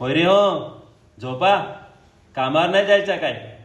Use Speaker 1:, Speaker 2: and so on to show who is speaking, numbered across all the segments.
Speaker 1: होय रे हो. झोपा. कामावर नाही जायचा काय?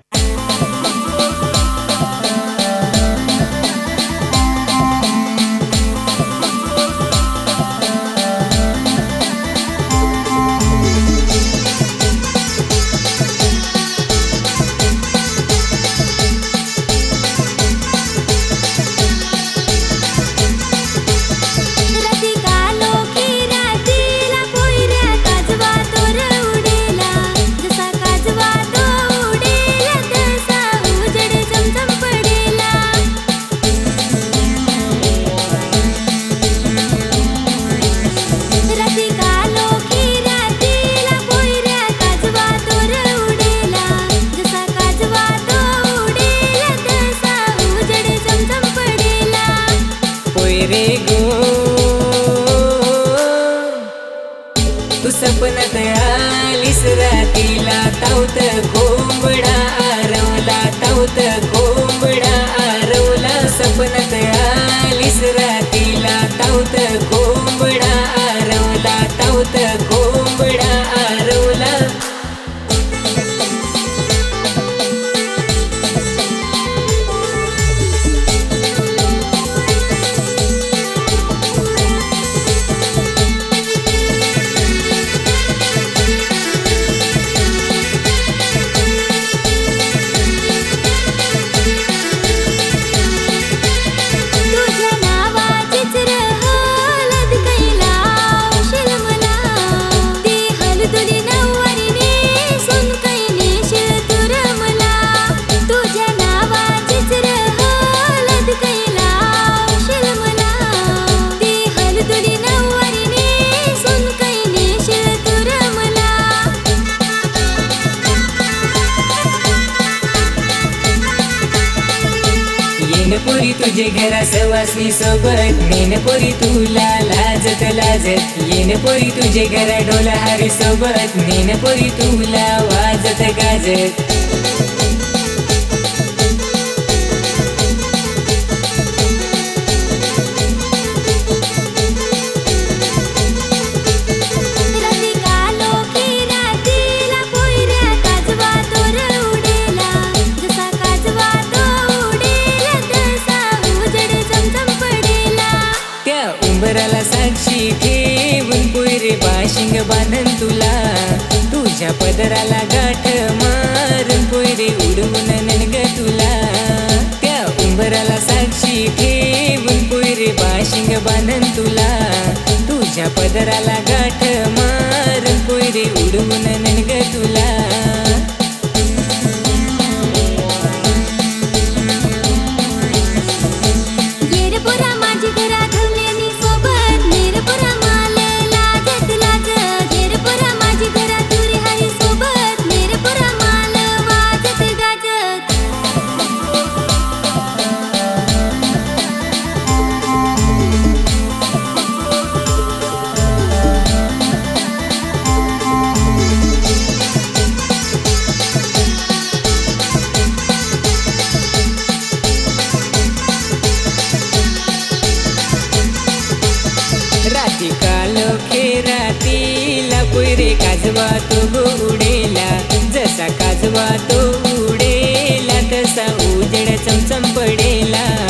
Speaker 2: रे गो. तू सपनात आलीस रातीला तावत कोंबडा आरवला तावत कोंबडा येन पोरी तुझे घरा सवासनी सोबत नेन पोरी तुला लाजत लाजत. येन पोरी तुझे घरा डोला हारी सोबत नेन पोरी तुला वाजत गाजत. ठेवून पोरी बाशिंग बांधन तुला. तुझ्या पदराला गाठ मारून पोरी उडवून ननग तुला. त्या उंबराला साक्षी ठेवून पोरी बाशिंग बांधन तुला. तुझ्या पदराला गाठ मारून पोरी उडवून रे काजवा तो उडेला जसा काजवा तो उडेला तसा उजड चमचम पडेला.